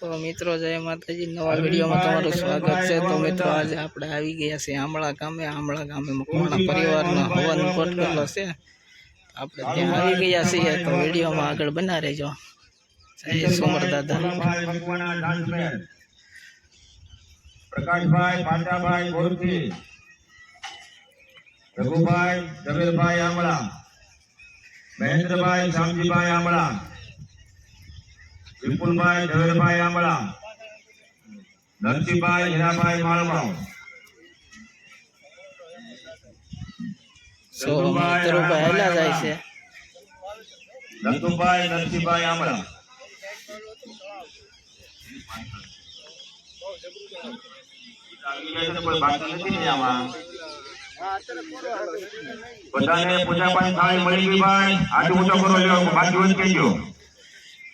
તો મિત્રો જય માતાજી નવા વિડીયોમાં તમારું સ્વાગત છે તો મિત્રો આજે આપણે આવી ગયા છે આમળા ગામે આમળા ગામે મકવાણા પરિવારનો હવન ગોઠવેલો છે આપણે ત્યાં આવી ગયા છીએ તો વિડીયોમાં આગળ બના રહેજો જય સુમર દાદા પ્રકાશભાઈ પાંડાભાઈ ગોરખી રઘુભાઈ જમીરભાઈ આમળા મહેન્દ્રભાઈ શામજીભાઈ આમળા વિપુલભાઈ ઝવેરભાઈ આમળા નરસિંહભાઈ હીરાભાઈ માળમાવ સો મિત્રો પહેલા જાય છે. નરસિંહભાઈ બધાને પૂજાપાઠ થાળી મળી ગઈ ભાઈ. આટલું ઊંચો કરો લ્યો બાકી તો કહેજો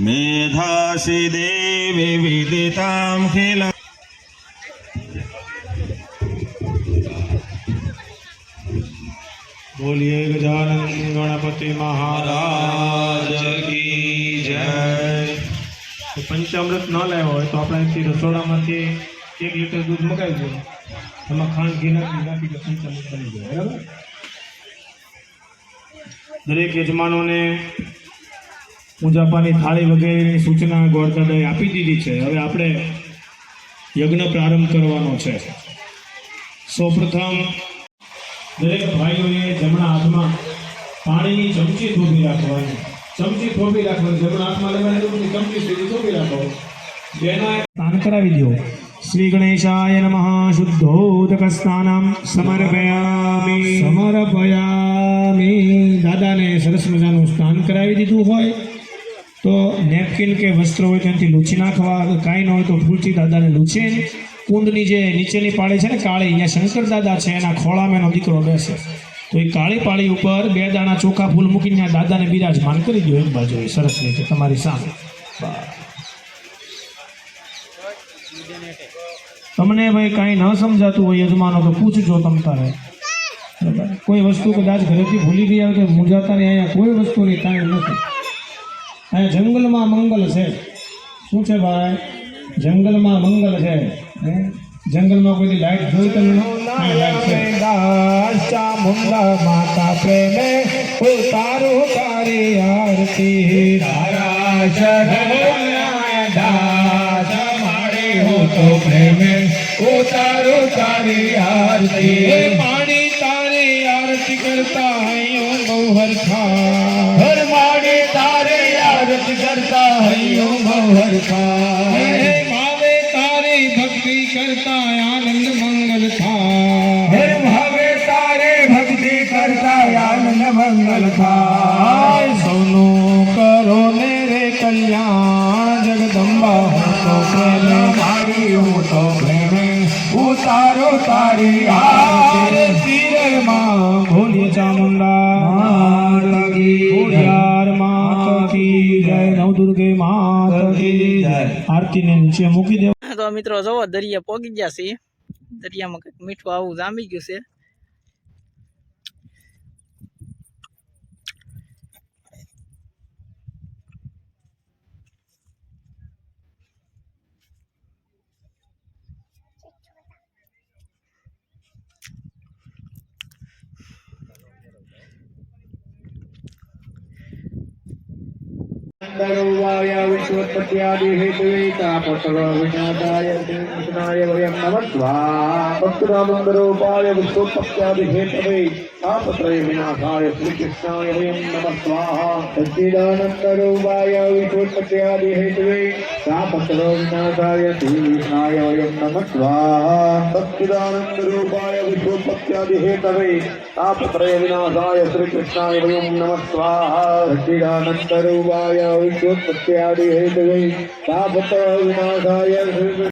મેધાસી દેવી વિદિતામ ખેલા બોલીએ ગજાનંદ ગણપતિ મહારાજ કી જય તો પંચામૃત ન લાવ્યો હોય તો આપણે અહીંથી રસોડામાંથી એક લીટર દૂધ મગાવી દો એમાં ખાંડ ઘી નાખી નાખી એટલે પંચામૃત બની જાય બરાબર દરેક યજમાનોને પૂજાપાની થાળી વગેરેની સૂચના ગોળદાદાએ આપી દીધી છે. હવે આપણે યજ્ઞ પ્રારંભ કરવાનો છે. સૌપ્રથમ દરેક ભાઈઓએ જમણા હાથમાં પાણીની ચમચી થોભી રાખવાની ચમચી થોભી રાખવાની જમણા હાથમાં લેવાની ચમચી સુધી થોભી રાખો સ્નાન કરાવી દો. શ્રી ગણેશાય નમઃ શુદ્ધોદક સ્નાનમ સમર્પયામિ. સમર્પયામિ. દાદાને સરસ મજાનું સ્નાન કરાવી દીધું હોય. તો નેપકિન કે વસ્ત્ર હોય તેનાથી લૂછી નાખવા કાંઈ ન હોય તો ફૂલથી દાદાને લૂછે. કુંડની જે નીચેની પાળી છે ને, કાળી, અહીંયા શંકર દાદા છે, એના ખોળામાં એનો દીકરો બેસે. તો એ કાળી પાળી ઉપર બે દાણા ચોખા ફૂલ મૂકીને દાદાને બિરાજમાન કરી દો એક બાજુ સરસ રીતે, તમારી સામે. તમને ભાઈ કાંઈ ન સમજાતું હોય, યજમાનો, તો પૂછજો તમ તારે. કોઈ વસ્તુ કદાચ ઘરેથી ભૂલી ગયા તો મૂંઝાતા નહીં અહીંયા કોઈ વસ્તુની કાંઈ નથી. અહીંયા જંગલમાં મંગલ છે. શું છે ભાઈ? જંગલમાં મંગલ છે. જંગલમાં કોઈ લાઈટ જોઈ તમે માતા પ્રેમે ઉતારું તારી આરતી. તો પ્રેમે ઉતારું તારી આરતી. પાણી તારી આરતી કરતા હૈયું બહુ હરખા मनोहर था भावे तारे भक्ति करता आनंद मंगल था। भावे तारे भक्ति करता आनंद मंगल था। सुनो करो मेरे कल्याण जगदम्बा हो तो प्रेम। नारी हो तो प्रेम। उतारो तारी आरती रे माँ भोली चामुंडा કી જય નવદુર્ગે માતા કી આરતીને નીચે મૂકી દેવા. તો મિત્રો જવો દરિયા પોગી ગયા છે દરિયામાં કંઈક મીઠું આવું જામી ગયું છે. तरुवाय विश्वोत्पत्त्यादिहेतुवेतापसर्वविनाशाय कृष्णाय वयं नमस्वा भक्तरामन्दरूपाय विश्वोत्पत्त्यादिहेतवे तापत्रय विनाशाय श्रीकृष्णाय वयं नमस्वाहा सच्चिदानन्दरूपाय विश्वोत्पत्त्यादिहेतवे तापत्रविनाशाय श्रीकृष्णाय वयं नमस्वाहा सच्चिदानन्दरूपाय तापत्रय विनाशाय श्रीकृष्णाय वयं नमस्वाहा ஐக்கியோத்பத்தியாடி எழுந்தவை தாபத்தவாய் விநாசாய